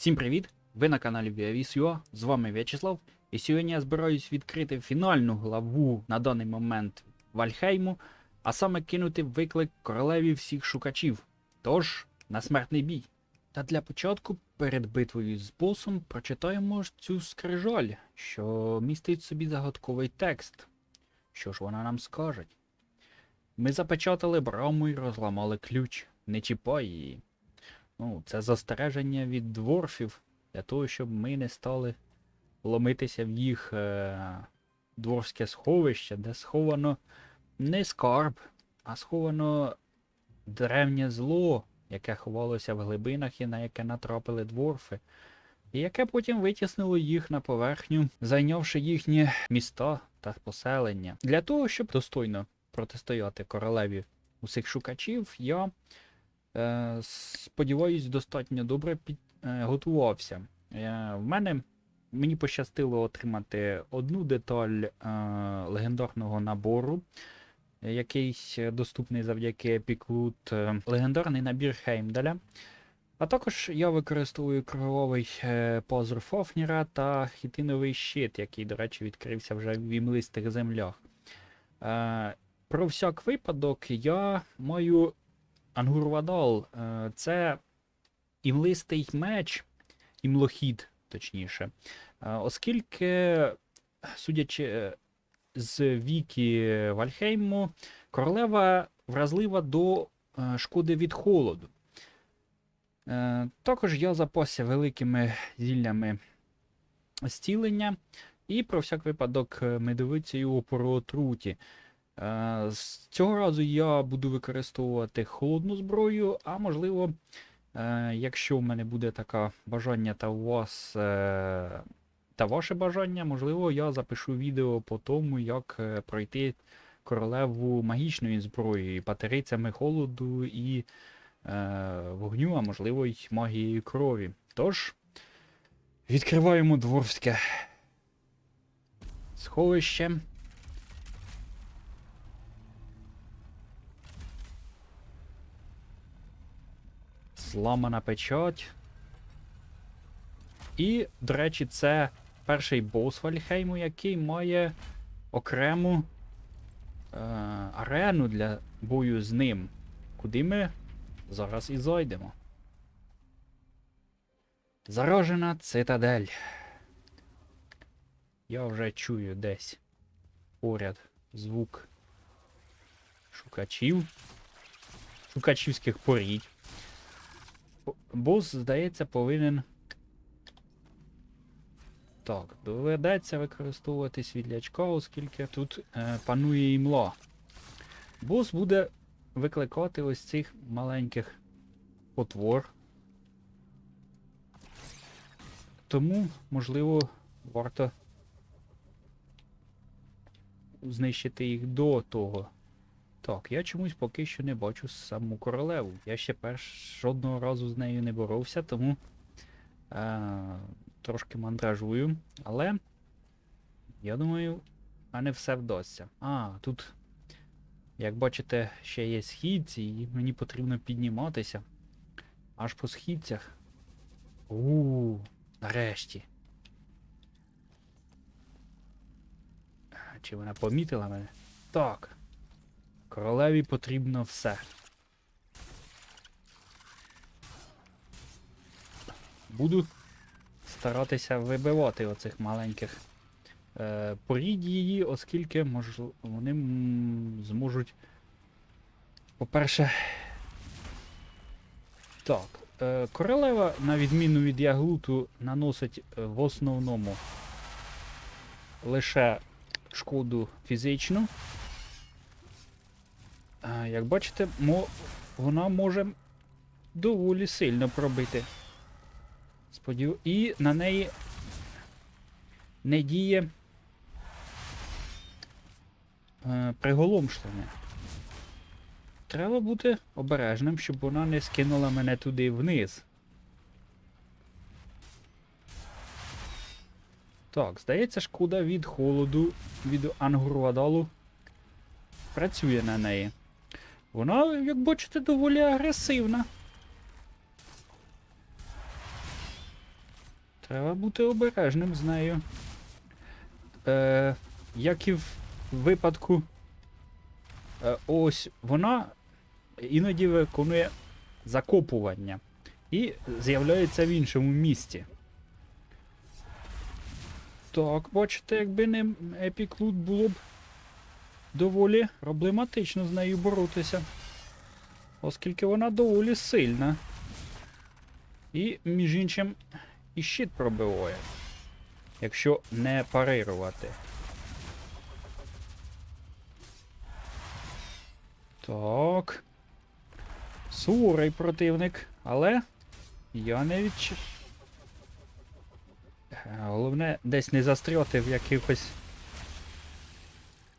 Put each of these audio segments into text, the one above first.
Всім привіт! Ви на каналі Viavis.ua, з вами В'ячеслав. І сьогодні я збираюсь відкрити фінальну главу на даний момент Вальхейму, а саме кинути виклик королеві всіх шукачів. Тож, на смертний бій. Та для початку, перед битвою з босом, прочитаємо цю скрижаль, що містить собі загадковий текст. Що ж вона нам скаже? Ми запечатали браму і розламали ключ. Не чіпай її. Ну, це застереження від дворфів для того, щоб ми не стали ломитися в їх е- дворфське сховище, де сховано не скарб, а сховано древнє зло, яке ховалося в глибинах і на яке натрапили дворфи, і яке потім витіснило їх на поверхню, зайнявши їхні міста та поселення. Для того, щоб достойно протистояти королеві усіх шукачів, я Сподіваюсь, достатньо добре підготувався. Е, в мене мені пощастило отримати одну деталь е, легендарного набору, який доступний завдяки Epic Loot, е, легендарний набір Хеймдаля. А також я використовую круговий е, позор Фофніра та хітиновий щит, який, до речі, відкрився вже в імлистих землях. Е, про всяк випадок я маю Ангурвадал е, це імлистий меч, імлохід, точніше. Е, Оскільки, судячи е, з віки Вальхейму, королева вразлива до шкоди від холоду. Також я запасся великими зіллями зцілення і про всяк випадок медовицею опору отруті. Е, З цього разу я буду використовувати холодну зброю, а можливо, е, якщо в мене буде таке бажання та у вас е, та ваше бажання, можливо, я запишу відео по тому, як пройти королеву магічною зброєю, патерицями холоду і вогню, а можливо, й магією крові. Тож, відкриваємо дворфське сховище. Зламана печать. І, до речі, це перший бос Вальхейму, який має окрему е, арену для бою з ним, куди ми зараз і зайдемо. Заражена цитадель. Я вже чую десь поряд звук шукачів, шукачівських порідь. Бос, здається, повинен. Так, доведеться використовувати світлячка, оскільки тут е, панує імла. Бос буде викликати ось цих маленьких потвор. Тому, можливо, варто знищити їх до того. Так, я чомусь поки що не бачу саму королеву. Я ще перш жодного разу з нею не боровся, тому е, трошки мандражую. Але я думаю, а не все вдасться. А, тут, як бачите, ще є східці, і мені потрібно підніматися. Аж по східцях. У, нарешті. Чи вона помітила мене? Так. Королеві потрібно все. Буду старатися вибивати оцих маленьких е, порід її, оскільки мож, вони зможуть. По-перше. Так. Е, королева, на відміну від яглуту, наносить е, в основному лише шкоду фізичну. Як бачите, мо... вона може доволі сильно пробити. Сподів... І на неї не діє е, приголомшлення. Треба бути обережним, щоб вона не скинула мене туди вниз. Так, здається, шкода від холоду, від Ангурвадалу працює на неї. Вона, як бачите, доволі агресивна. Треба бути обережним з нею. Е, як і в випадку. Е, ось вона іноді виконує закопування і з'являється в іншому місці. Так, бачите, якби не Epic Loot було б доволі проблематично з нею боротися. Оскільки вона доволі сильна. І, між іншим, і щит пробиває. Якщо не парирувати. Так. Суворий противник, але я не відч... Е, Головне десь не застряти в якихось.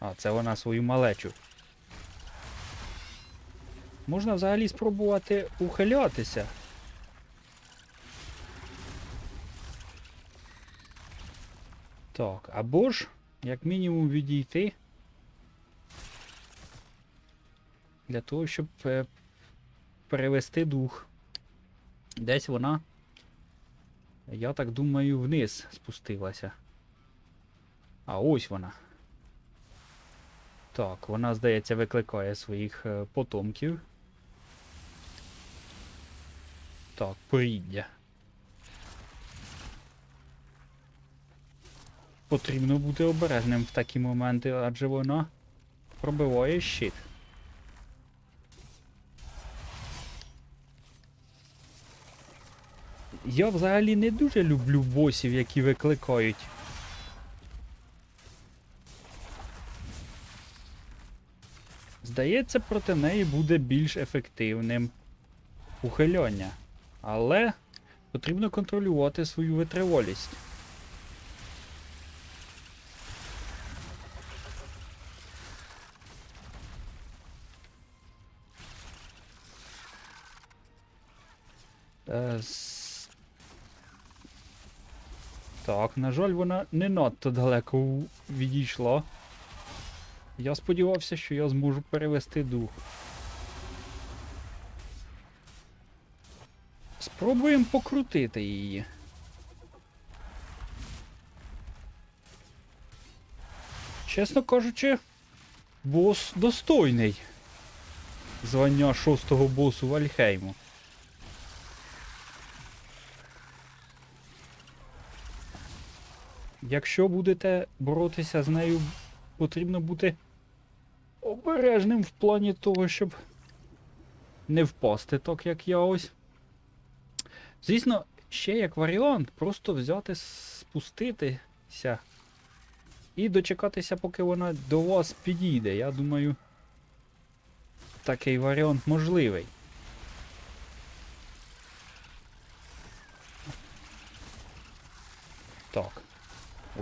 А, це вона свою малечу. Можна взагалі спробувати ухилятися. Так, або ж, як мінімум, відійти. Для того, щоб е, перевести дух. Десь вона, я так думаю, вниз спустилася. А ось вона. Так, вона, здається, викликає своїх е, потомків. Так, поріддя. Потрібно бути обережним в такі моменти, адже вона пробиває щит. Я взагалі не дуже люблю босів, які викликають. Здається, проти неї буде більш ефективним ухиляння. Але потрібно контролювати свою витривалість. Е, Так, на жаль, вона не надто далеко відійшла. Я сподівався, що я зможу перевести дух. Спробуємо покрутити її. Чесно кажучи, бос достойний. Звання шостого босу Вальхейму. Якщо будете боротися з нею, потрібно бути обережним в плані того, щоб не впасти, так як я ось. Звісно, ще як варіант, просто взяти, спуститися і дочекатися, поки вона до вас підійде. Я думаю, такий варіант можливий. Так.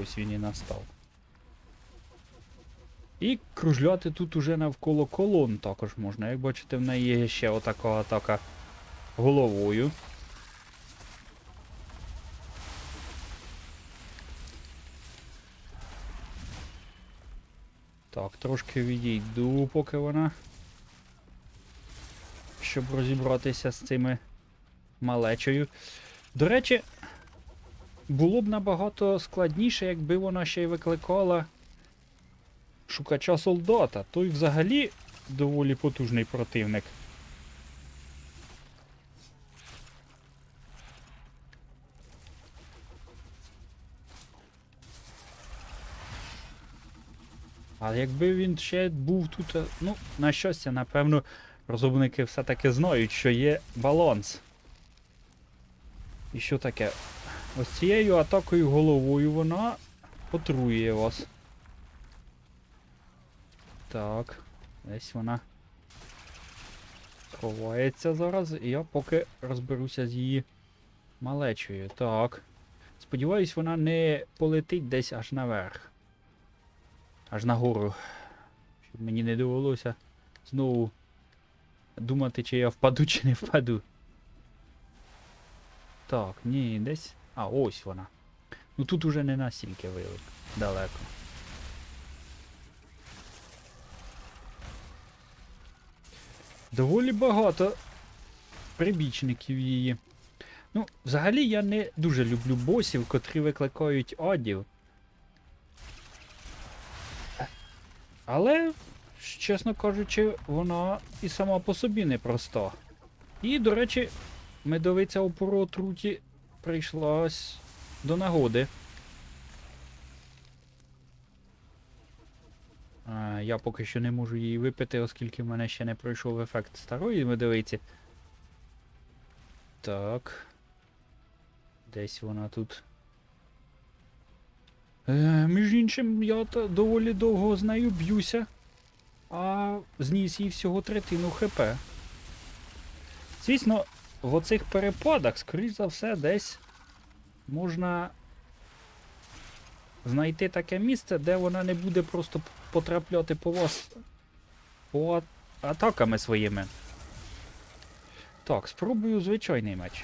Ось він і настав. І кружляти тут уже навколо колон також можна. Як бачите, в неї є ще отака атака головою. Так, трошки відійду, поки вона. Щоб розібратися з цими малечою. До речі, було б набагато складніше, якби вона ще й викликала шукача солдата. Той взагалі доволі потужний противник. А якби він ще був тут, е, ну, на щастя, напевно, розробники все-таки знають, що є баланс. І що таке? Ось цією атакою головою вона отруює вас. Так, десь вона ховається зараз, і я поки розберуся з її малечою. Так. Сподіваюсь, вона не полетить десь аж наверх. Аж нагору. Щоб мені не довелося знову думати, чи я впаду, чи не впаду. Так, ні, десь. А, ось вона. Ну тут уже не настільки велик. Далеко. Доволі багато прибічників її. Ну, взагалі я не дуже люблю босів, котрі викликають адів. Але, чесно кажучи, вона і сама по собі непроста. І, до речі, медовиця опору отруті прийшлась до нагоди. А, я поки що не можу її випити, оскільки в мене ще не пройшов ефект старої медовиці. Так. Десь вона тут. Е, між іншим, я доволі довго з нею б'юся, а зніс їй всього третину ХП. Звісно, в оцих перепадах, скоріш за все, десь можна знайти таке місце, де вона не буде просто потрапляти по вас по атаками своїми. Так, спробую звичайний меч.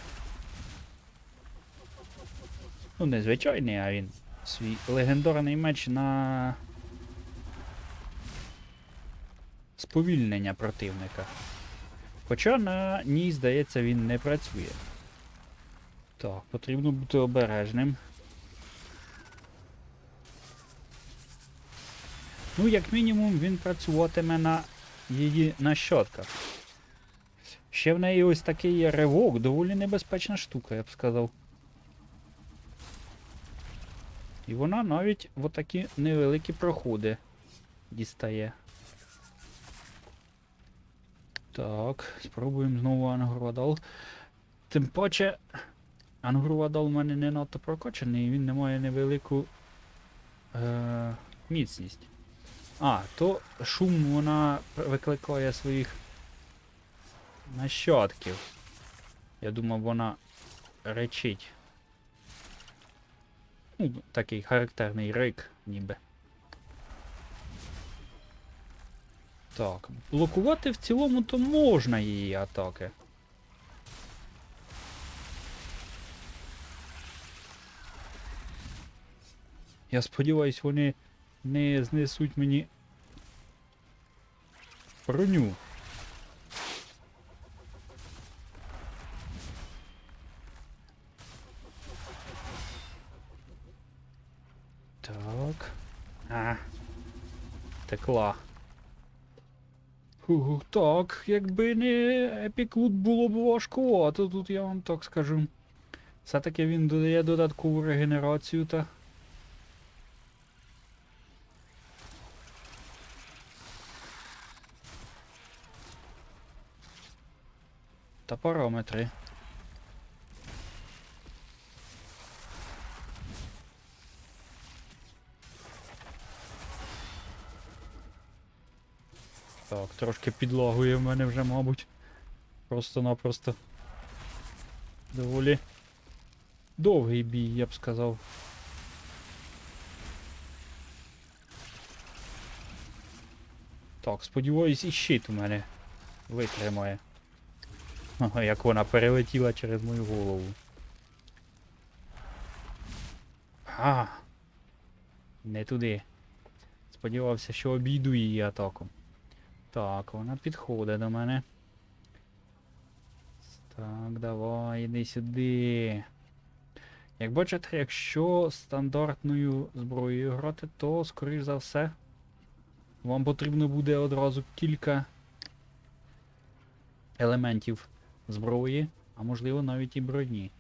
Ну, не звичайний, а він свій легендарний меч на сповільнення противника. Хоча на ній, здається, він не працює. Так, потрібно бути обережним. Ну, як мінімум, він працюватиме на її нащадках. Ще в неї ось такий є ривок, доволі небезпечна штука, я б сказав. І вона навіть в отакі невеликі проходи дістає. Так, спробуємо знову Ангурвадал. Тим паче, Ангурвадал в мене не надто прокачаний, він не має невелику е- міцність. А, то шум вона викликає своїх нащадків. Я думав, вона речить. Ну, такий характерний рик, ніби. Так, блокувати в цілому то можна її атаки. Я сподіваюсь, вони не знесуть мені броню. Так. А. Текла. Фух, так, якби не епіклут було б важкувато, тут я вам так скажу. Все-таки він додає додаткову регенерацію та. Та параметри. Так, трошки підлагує в мене вже, мабуть. Просто-напросто. Доволі довгий бій, я б сказав. Так, сподіваюсь, і щит у мене витримає. Як вона перелетіла через мою голову. А. Не туди. Сподівався, що обійду її атаку. Так, вона підходить до мене. Так, давай, іди сюди. Як бачите, якщо стандартною зброєю грати, то, скоріш за все, вам потрібно буде одразу кілька елементів зброї, а можливо навіть і броні.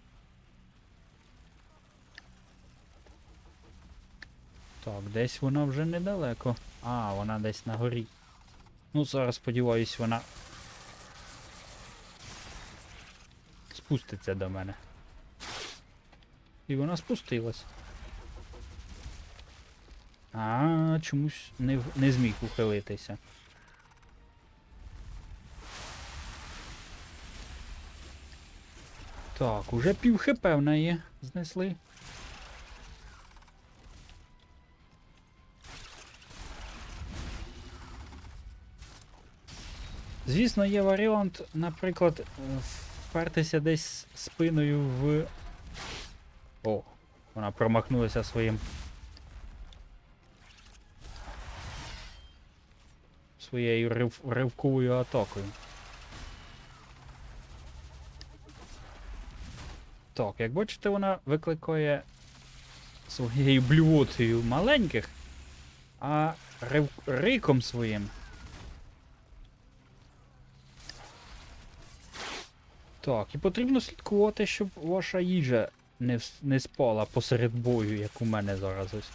Так, десь вона вже недалеко. А, вона десь на горі. Ну, зараз сподіваюсь, вона спуститься до мене. І вона спустилась. А, чомусь не, не зміг ухилитися. Так, уже пів хп в неї знесли. Звісно, є варіант, наприклад, е, впертися десь спиною в. О, вона промахнулася своїм. Своєю рив... ривковою атакою. Так, як бачите, вона викликає своєю блювотою маленьких, а рив... риком своїм. Так, і потрібно слідкувати, щоб ваша їжа не, не спала посеред бою, як у мене зараз ось.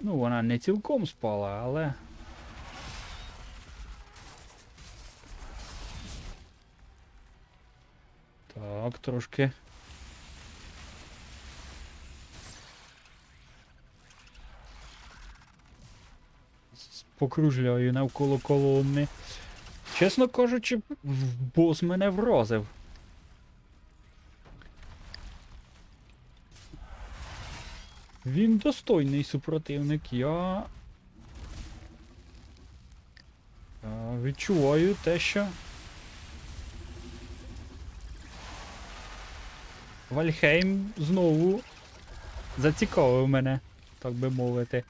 Ну, вона не цілком спала, але. Так, трошки. Покружляю навколо колонни. Чесно кажучи, бос мене вразив. Він достойний супротивник. Я. Відчуваю те, що. Вальхейм знову зацікавив мене, так би мовити.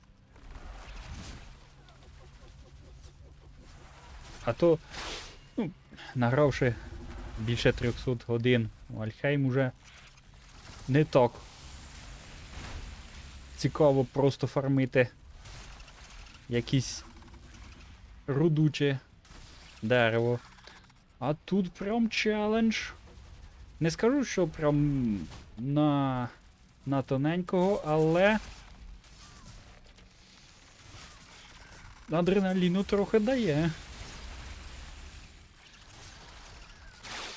А то, ну, награвши більше 300 годин, Вальхейм уже не так цікаво просто фармити якісь рудуче дерево. А тут прям челендж. Не скажу, що прям на, на тоненького, але. Адреналіну трохи дає.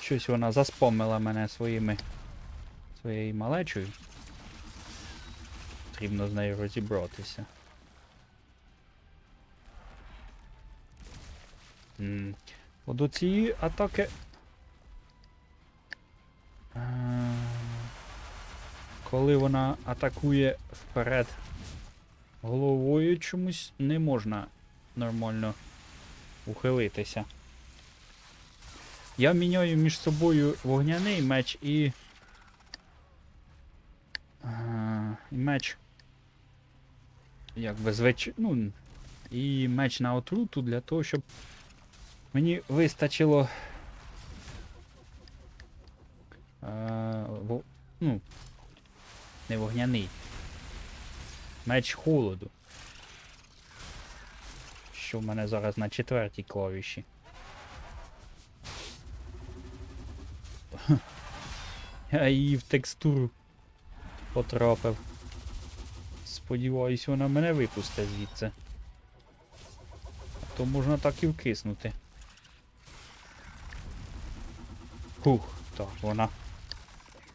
Щось вона заспомила мене своїми своєю малечою. Потрібно з нею розібратися. От оці атаки. Е, Коли вона атакує вперед головою чомусь не можна нормально ухилитися. Я міняю між собою вогняний меч і. е, і меч. Якби звич... Ну, і меч на отруту для того, щоб мені вистачило. Е, во... Ну, не вогняний. Меч холоду. Що в мене зараз на четвертій клавіші. Я її в текстуру потрапив. Сподіваюсь, вона мене випусте звідси. А то можна так і вкиснути. Хух, так, вона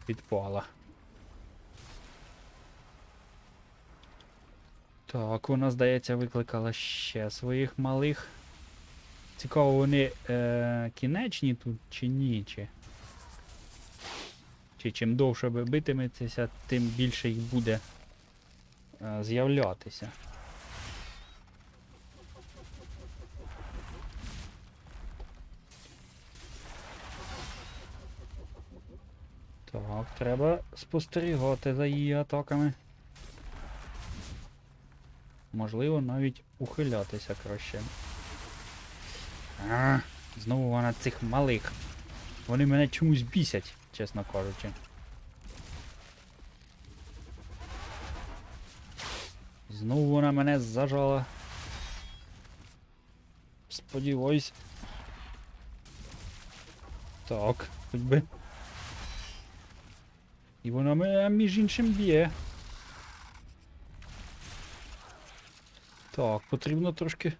підпала. Так, вона, здається, викликала ще своїх малих. Цікаво, вони е, кінечні тут чи ні? Чи, чи чим довше ви битиметеся, тим більше їх буде е, з'являтися. Так, треба спостерігати за її атаками. Можливо, навіть ухилятися краще. А, знову вона цих малих. Вони мене чомусь бісять, чесно кажучи. Знову вона мене зажала. Сподіваюсь. Так, хоч би. І вона мене між іншим б'є. Так, потрібно трошки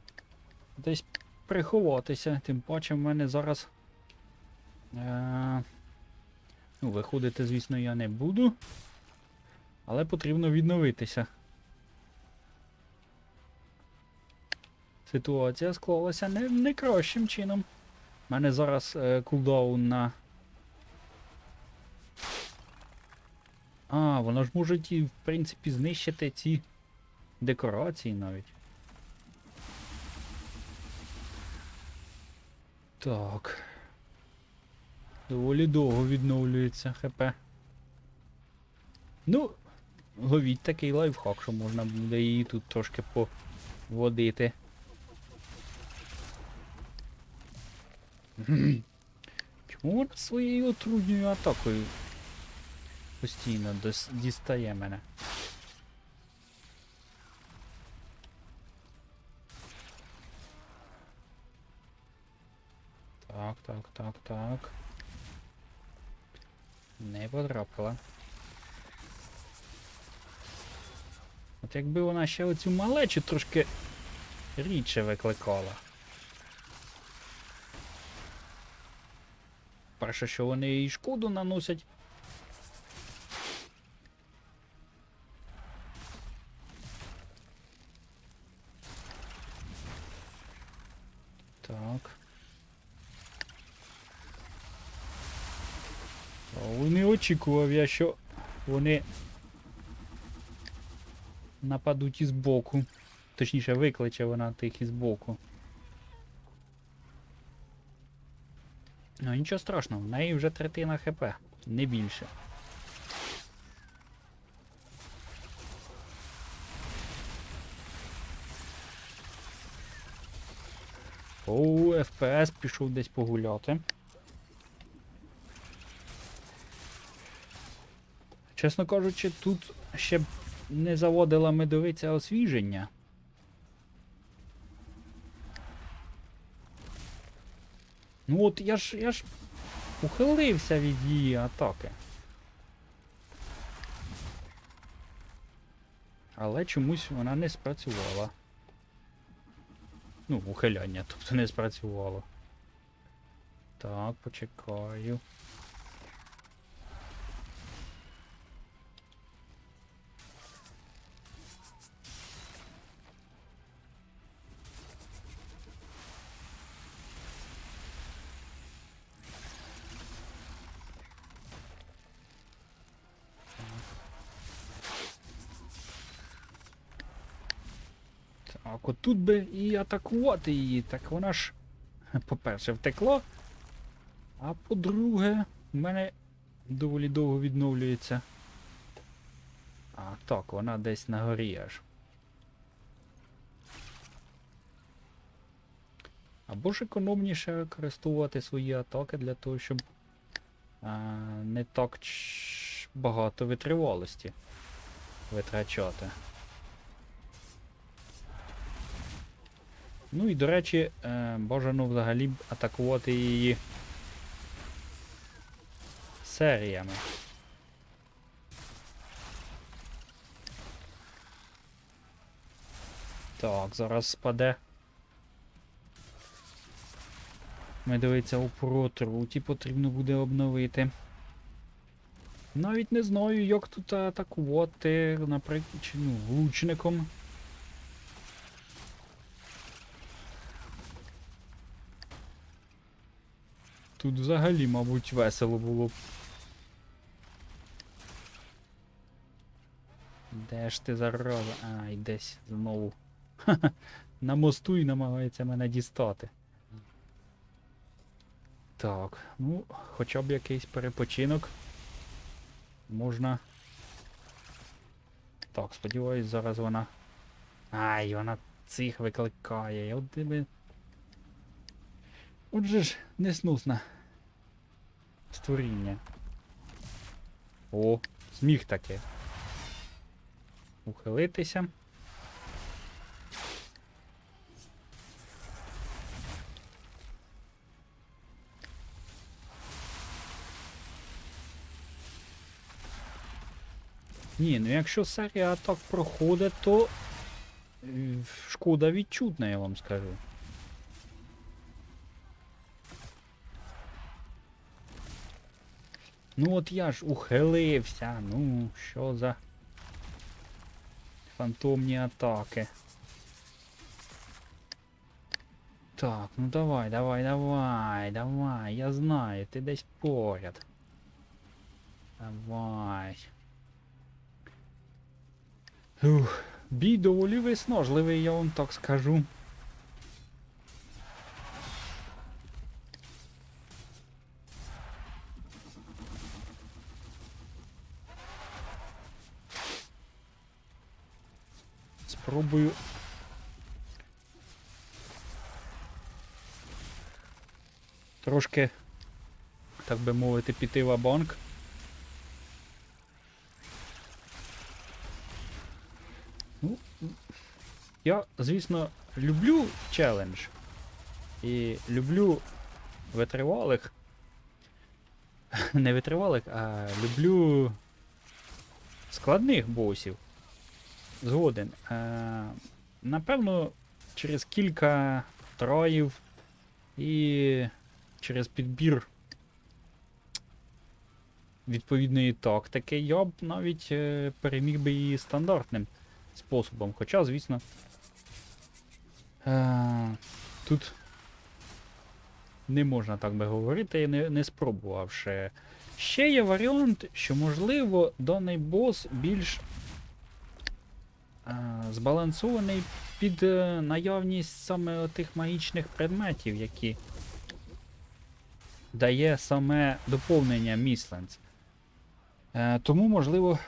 десь приховатися, тим паче в мене зараз. Е... Ну, виходити, звісно, я не буду. Але потрібно відновитися. Ситуація склалася не, не кращим чином. У мене зараз е, кулдаун на. А, воно ж може в принципі, знищити ці декорації навіть. Так. Доволі довго відновлюється ХП. Ну, ловіть такий лайфхак, що можна буде її тут трошки поводити. Чому вона своєю отрудньою атакою постійно дістає мене. Так, так, так, так. Не потрапила. От якби вона ще оцю малечу трошки рідше викликала. Перше, що вони їй шкоду наносять. Так. А Не очікував я, що вони нападуть із боку. Точніше, викличе вона тих із боку. Ну нічого страшного, в неї вже третина хп, не більше. Оу, FPS пішов десь погуляти. Чесно кажучи, тут ще б не заводила медовиця освіження. Ну от я ж я ж ухилився від її атаки. Але чомусь вона не спрацювала. Ну, ухиляння, тобто не спрацювало. Так, почекаю. Так, отут би і атакувати її, так вона ж, по-перше, втекла. А по-друге, в мене доволі довго відновлюється. А, так, вона десь на горі аж. Або ж економніше використовувати свої атаки для того, щоб а, не так багато витривалості витрачати. Ну і до речі, е, бажано взагалі б атакувати її серіями. Так, зараз спаде. Медовиця у протруті потрібно буде обновити. Навіть не знаю, як тут атакувати, наприклад, чи, ну, лучником. Тут взагалі, мабуть, весело було б. Де ж ти зараза? Ай, десь знову. Ха-ха. На мосту і намагається мене дістати. Так, ну, хоча б якийсь перепочинок. Можна. Так, сподіваюсь, зараз вона. Ай, вона цих викликає. От тебе. Отже ж, неснусне створіння. О, зміг таке. Ухилитися. Ні, ну якщо серія атак проходить, то е, шкода відчутна, я вам скажу. Ну от я ж ухилився. Ну, що за фантомні атаки. Так, ну давай, давай, давай, давай, я знаю, ти десь поряд. Давай. Ух, бій доволі виснажливий, я вам так скажу. Пробую. Трошки, так би мовити, піти в банк. Ну, Я, звісно, люблю челендж і люблю витривалих. Не витривалих, а люблю складних босів. Згоден. Е, напевно, через кілька троїв і через підбір відповідної тактики я б навіть е, переміг би її стандартним способом. Хоча, звісно, е, тут не можна так би говорити, не, не спробувавши. Ще є варіант, що, можливо, даний бос більш збалансований під е, наявність саме тих магічних предметів, які дає саме доповнення Місленс. Е, тому, можливо.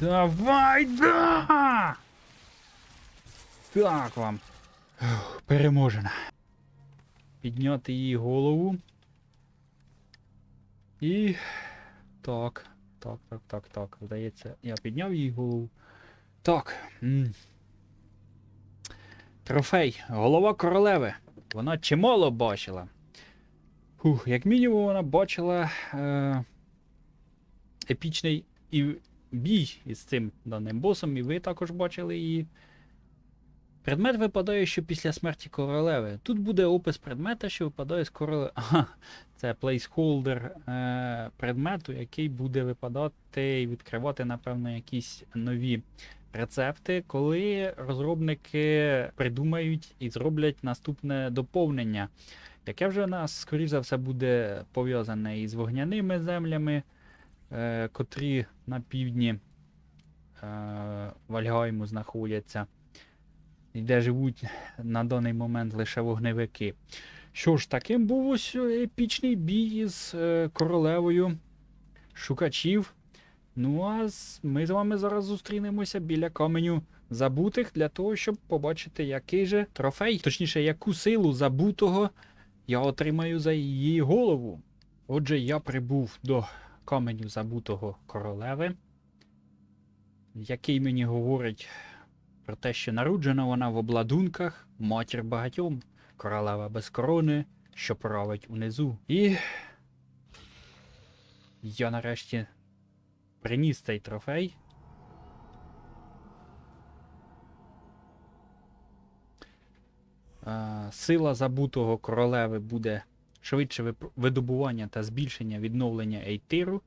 Давай, да! Так вам. Переможена. Підняти її голову. І. Так. Так, так, так, так. Здається, я підняв її голову. Так. Трофей. Голова королеви. Вона чимало бачила. Фух, як мінімум, вона бачила е, епічний і бій із цим даним босом, і ви також бачили її. Предмет випадає, що після смерті королеви. Тут буде опис предмета, що випадає з королеви. Це плейсхолдер е, предмету, який буде випадати і відкривати, напевно, якісь нові рецепти, коли розробники придумають і зроблять наступне доповнення, яке вже у нас, скоріш за все, буде пов'язане із вогняними землями, е, котрі на півдні е, Вальгайму знаходяться, де живуть на даний момент лише вогневики. Що ж, таким був ось епічний бій із е, королевою шукачів. Ну а ми з вами зараз зустрінемося біля каменю забутих для того, щоб побачити, який же трофей, точніше, яку силу забутого я отримаю за її голову. Отже, я прибув до каменю забутого королеви, який мені говорить про те, що народжена вона в обладунках, матір багатьом, королева без корони, що править унизу. І я нарешті приніс цей трофей. Сила забутого королеви буде швидше видобування та збільшення відновлення ейтиру.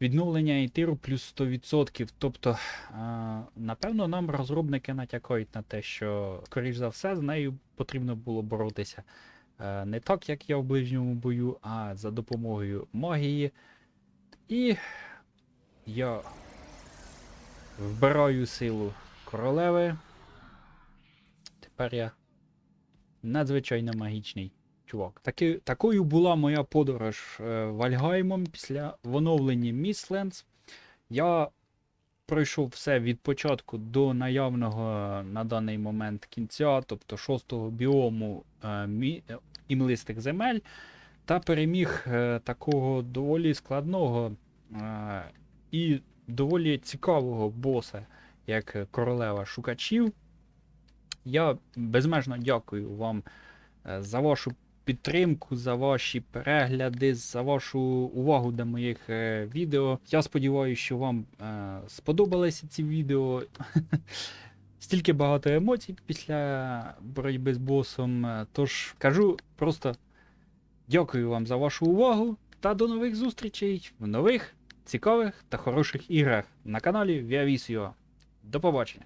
Відновлення ейтиру плюс 100%. Тобто, напевно, нам розробники натякають на те, що, скоріш за все, з нею потрібно було боротися. Е, Не так, як я в ближньому бою, а за допомогою магії. І я вбираю силу королеви. Тепер я надзвичайно магічний чувак. Таки, такою була моя подорож е, Вальгаймом після в оновленні Міслендс. Я пройшов все від початку до наявного на даний момент кінця, тобто шостого біому е, мі, е, імлистих земель, та переміг такого доволі складного і доволі цікавого боса, як королева шукачів. Я безмежно дякую вам за вашу підтримку, за ваші перегляди, за вашу увагу до моїх е, відео. Я сподіваюся, що вам е, сподобалися ці відео. Стільки багато емоцій після боротьби з босом. е, Тож кажу просто дякую вам за вашу увагу та до нових зустрічей в нових цікавих та хороших іграх на каналі Viavisio. До побачення!